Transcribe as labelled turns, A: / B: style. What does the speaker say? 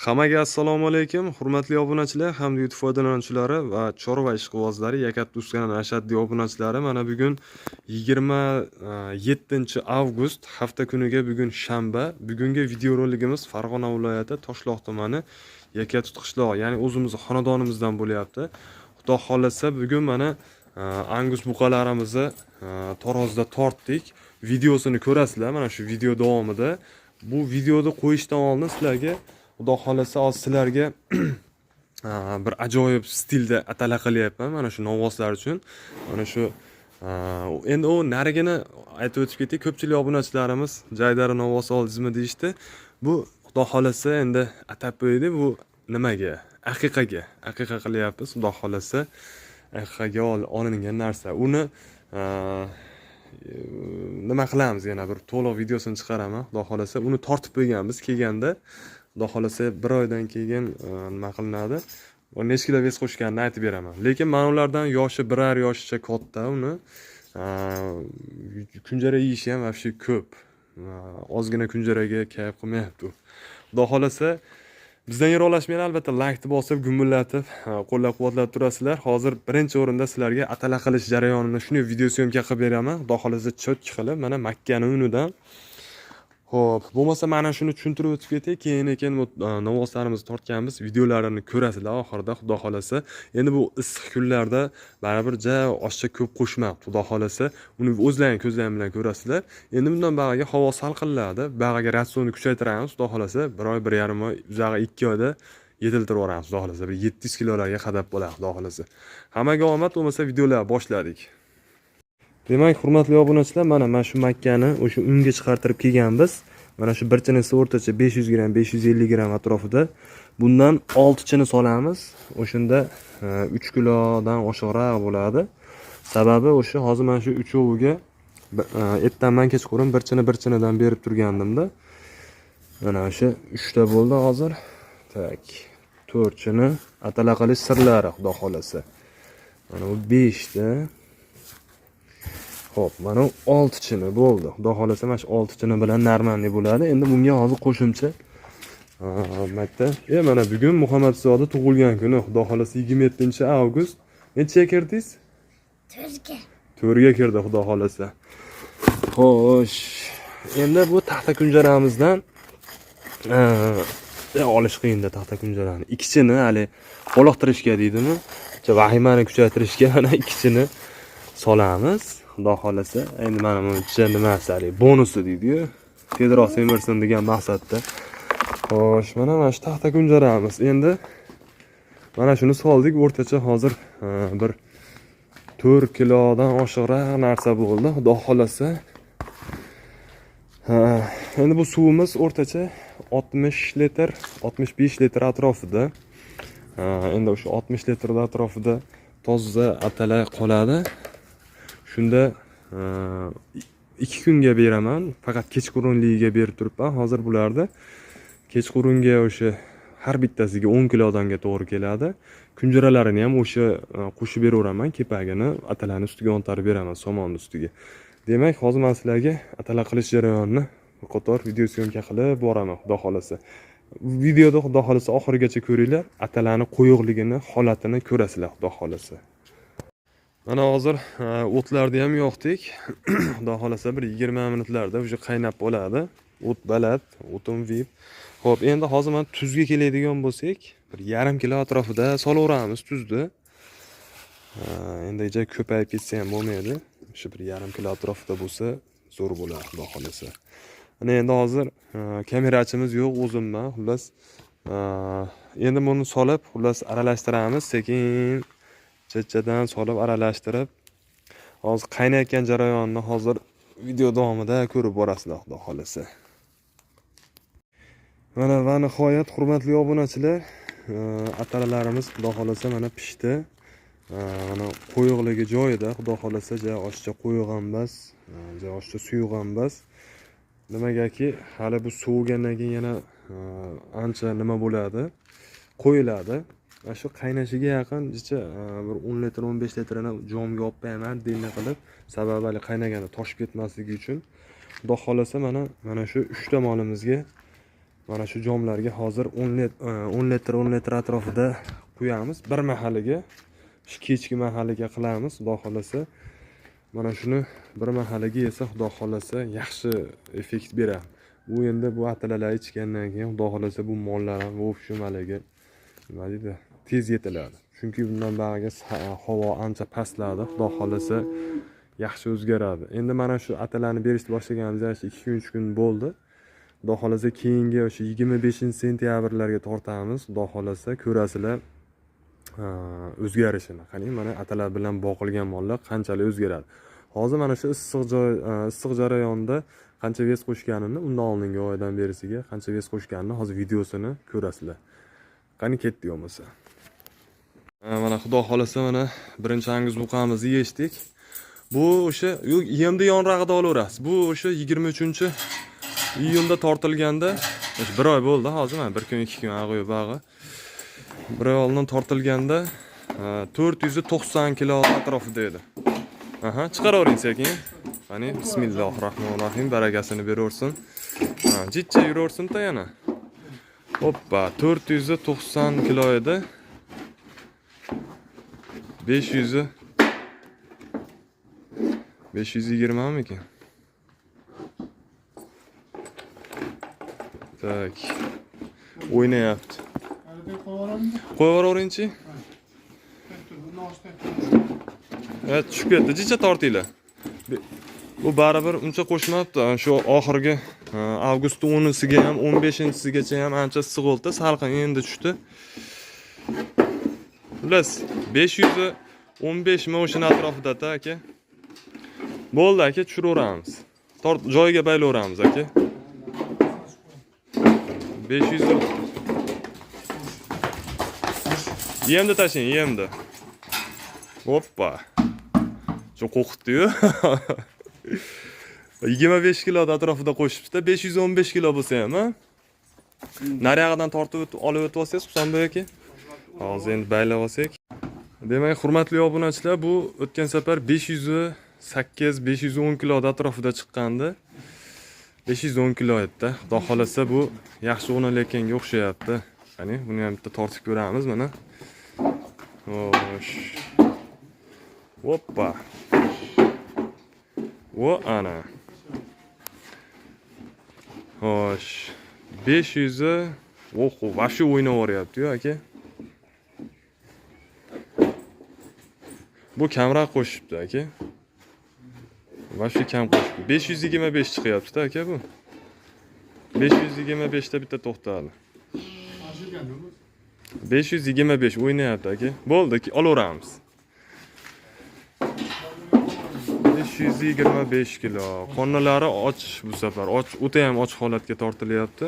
A: Hammaga assalomu alaykum, hurmatli obunachilar hamda YouTube foydalanuvchilari va chorva ishqibozlari, Yakat Uskana ashaddiy obunachilari. Mana bugun 27 avgust hafta kuniga bugun shanba. Bugungi videorolikimiz Farg'ona viloyati Toshloq tumani Yakatut qishlog'i, ya'ni o'zimizni xonadonimizdan bo'lyapti. Xudo xolasa bugun mana e, Angus buqalarimizni e, Tarozda tortdik. Videosini ko'rasizlar mana shu video davomida. Bu videoni qo'yishdan oldin sizlarga xudo xohlasa hozir sizlarga bir ajoyib stilda atala qilyapman mana shu novvoslar uchun. Mana shu endi u narigini aytib o'tib ketdik ko'pchilik obunachilarimiz jaydari novvos oldingizmi deyishdi. Bu xudo xohlasa endi atab qo'ydi bu nimaga? Aqiqaga aqiqa qilyapmiz xudo xohlasa aqiqaga ol- olingan narsa. Uni nima qilamiz yana bir to'liq videosini chiqaraman. Xudo xohlasa uni tortib qo'yganmiz kelganda xudo xohlasa bir oydan keyin e, nima qilinadi? Va necha kilo vес qo'shganini aytib beraman. Lekin mana ulardan yoshi birar yoshcha katta uni kunjara yeyishi ham вообще ko'p. Ozgina kunjaraga kayf qilmayapti u. Xudo xohlasa bizdan yiroqlashmanglar albatta laykni bosib gumillatib qo'llab quvvatlab turasizlar. Hozir birinchi o'rinda sizlarga atala qilish jarayonini shunday video syomka qilib beraman. Xudo xohlasa cho'tki qilib mana makkani unidan. Xo'p, bo'lmasa mana shuni tushuntirib o'tib ketay. Keyin ekan e, novvoslarimizni tortganmiz videolarini ko'rasizlar oxirida xudo xolasa. Endi bu issiq kunlarda baribir ja oshcha ko'p qo'shmabdi xudo xolasa. Uni o'zlaring ko'zlaring bilan ko'rasizlar. Endi bundan bag'aga havo salqinladi. Bag'aga ratsionni kuchaytiramiz xudo xolasa. Bir oy, bir yarim oy, uzog'i 2 oyda yetiltirib yuboramiz xudo xolasa. Bir 700 kilolarga qadab bo'ladi xudo xolasa. Hammaga omad bo'lmasa videolar boshladik. Demak, hurmatli obunachilar, mana mana shu makkani o'sha unga chiqartirib kelganmiz. Mana shu bir chinisi o'rtacha 500 gram, 550 gram atrofida. Bundan 6 chini solamiz. O'shanda e, 3 kilodan oshiqroq bo'ladi. Sababi o'sha hozir mana shu uchoviga bi- e, ertaman kechqurun bir chini bir chinidan berib turgandimda. Mana o'sha 3 ta bo'ldi hozir. Tak. 4 chini atala qilish sirlari, xudo xolasa. Mana bu 5 ta. Xo'p, mana u 6 chini bo'ldi. Xudo xolasa mana shu 6 chini bilan narmanli bo'ladi. Endi bunga hozir qo'shimcha marta. E mana bugun Muhammad Zoda tug'ilgan kuni. Xudo xolasa 27-avgust. Nechaga kirdingiz?
B: To'rtga.
A: 4ga kirdi, xudo xolasa. Xo'sh. Endi bu taxta kunjaramizdan e, olish qiyinda taxta kunjarani. Ikkisini hali qoloqtirishga deydimi? Vahimani kuchaytirishga mana ikkisini solamiz. Xudo xolasa. Endi mana buncha nimasi hali bonusi deydi-yu. Tezroq semirsin degan maqsadda. Xo'sh, mana mana shu taxta kunjaramiz. Endi mana shuni soldik. O'rtacha hozir bir 4 kilodan oshiqroq narsa bo'ldi, xudo xolasa. Ha, endi bu suvimiz o'rtacha 60 litr, 65 litr atrofida. Endi o'sha 60 litr atrofida toza atala qoladi. Shunda ha, ikki kunga beraman, faqat kechqurunligiga berib turibman. Hozir bularda kechqurunga o'sha har bittasiga 10 kilodanga to'g'ri keladi. Kunjiralarini ham o'sha e, qo'shib beraveraman, kepagini atalani ustiga o'ntarib beraman, somonni ustiga. Demak, hozir men sizlarga atala qilish jarayonini qator video syomka qilib boraman, xudo xolasa. Videoda xudo xolasa oxirigacha ko'ringlar, atalani qo'yiqligini, holatini ko'rasizlar, xudo xolasa. Mana hozir e, o'tlarni ham yoqdik. Xudo xolasa bir 20 minutlarda o'sha qaynab bo'ladi. O't balat, o'tin vip. Xo'p, endi hozir mana tuzga keladigan bo'lsak, bir yarim kilo atrofida solaveramiz tuzni. Ha, Endi ija ko'payib ketsa ham bo'lmaydi. Shu bir yarim kilo atrofida bo'lsa zo'r bo'ladi, xudo xolasa. Mana endi hozir e, kamerachimiz yo'q, o'zimman. Xullas, e, endi buni solib, xullas aralashtiramiz sekin chachchadan solib aralashtirib hozir qaynayotgan jarayonni hozir video davomida ko'rib borasizlar xudo xohlasa. Mana va nihoyat hurmatli obunachilar e, atalalarimiz xudo xohlasa mana pishdi. E, mana qo'yiqligi joyida xudo xohlasa ja oshcha qo'yiq ham emas e, ja oshcha suyuq ham emas nimagaki hali bu sovigandan keyin yana ancha nima bo'ladi? Qo'yiladi. Mana shu qaynashiga yaqin jicha e, bir 10 litr 15 litrini jomga olib qo'yaman dinni qilib. Sababi hali qaynaganda toshib ketmasligi uchun. Xudo xohlasa mana mana shu 3 ta molimizga mana shu jomlarga hozir 10 e, litr 10 litr atrofida quyamiz. Bir mahaliga shu kechki mahaliga qilamiz xudo xohlasa. Mana shuni bir mahaliga esa xudo xohlasa yaxshi effekt beradi. Bu endi bu atalalar ichgandan keyin xudo xohlasa bu mollar ham в общем haligi nima deydi? tez yetiladi chunki bundan bargi havo ancha pastladi xudo xohlasa yaxshi o'zgaradi endi mana shu atalarni berishni boshlaganimizga işte ikki kun uch kun bo'ldi. Xudo xohlasa keyingi o'sha yigirma beshinchi sentyabrlarga tortamiz. Xudo xohlasa ko'rasizlar o'zgarishini. Qarang mana atalar bilan boqilgan mollar qanchalik o'zgaradi? Hozir mana shu issiq joy issiq jarayonida qancha vez qo'shganini undan oldingi oydan berisiga qancha vez qo'shganini hozir videosini ko'rasizlar. Qani ketdik bo'lmasa mana xudo xohlasa mana birinchi angiz buqamizni yechdik. Bu o'sha yo'q yemni yonrog'ida olaverasiz. Bu o'sha yigirma uchinchi iyunda tortilganda bir oy bo'ldi hozir mana bir kun ikki kun ag'o'y bag'i bir oy oldin tortilganda to'rt yuz to'qson kilo atrofida edi. Aha chiqaravering sekin. Qani bismillohi rohmanir rohim barakasini beraversin Ha, jidcha yuraversin-da yana. Hoppa to'rt yuz to'qson kilo edi besh yuz besh yuz yigirmamikin tak. O'ynayapti
B: Arada kovarandı.
A: qo'yaveraveringchi
B: Tektir, bunu az tektir.
A: ha tushib ketdi jicha tortinglar Bu- baribir uncha qo'shmabdi shu oxirgi avgust o'nisiga ham o'n beshinchisigacha ham ancha issiq bo'ldi salqin endi tushdi xullas besh yuz o'n beshmi o'shani atrofidada aka bo'ldi aka tushiraveramiz tort joyiga baylaveramiz aka besh yuz yemni tashlang yemni hoppa. Shu qo'rqitdiyu yigirma besh kiloni atrofida qo'shibdi besh yuz o'n besh kilo bo'lsa ham a nariyog'idan tortib olib o'tib olsangiz husanboy aka hozir endi baylab olsak demak bu o'tgan safar besh yuz sakkiz besh yuz o'n kiloni atrofida chiqqandi besh yuz o'n kilo edida xudo xohlasa bu yaxshi o'nalayotganga o'xshayapti qani buni ham bitta tortib ko'ramiz mana xo'sh Hoppa. O ana. Hoş. 500'ü. Oh, vahşi oyunu var yaptı ya ki. Bu kamra qo'shibdi aka. Mana shu kam qo'shibdi. 525 chiqyapti-da aka bu. 525 ta bitta to'xtali. 525 o'ynayapti aka. Bo'ldi, olaveramiz. 525 kilo. Qornalari och bu safar. Och, o'ta ham och holatga tortilyapti.